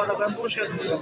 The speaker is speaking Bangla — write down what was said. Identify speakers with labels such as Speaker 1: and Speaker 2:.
Speaker 1: কথা পুরস্কার দিচ্ছিলাম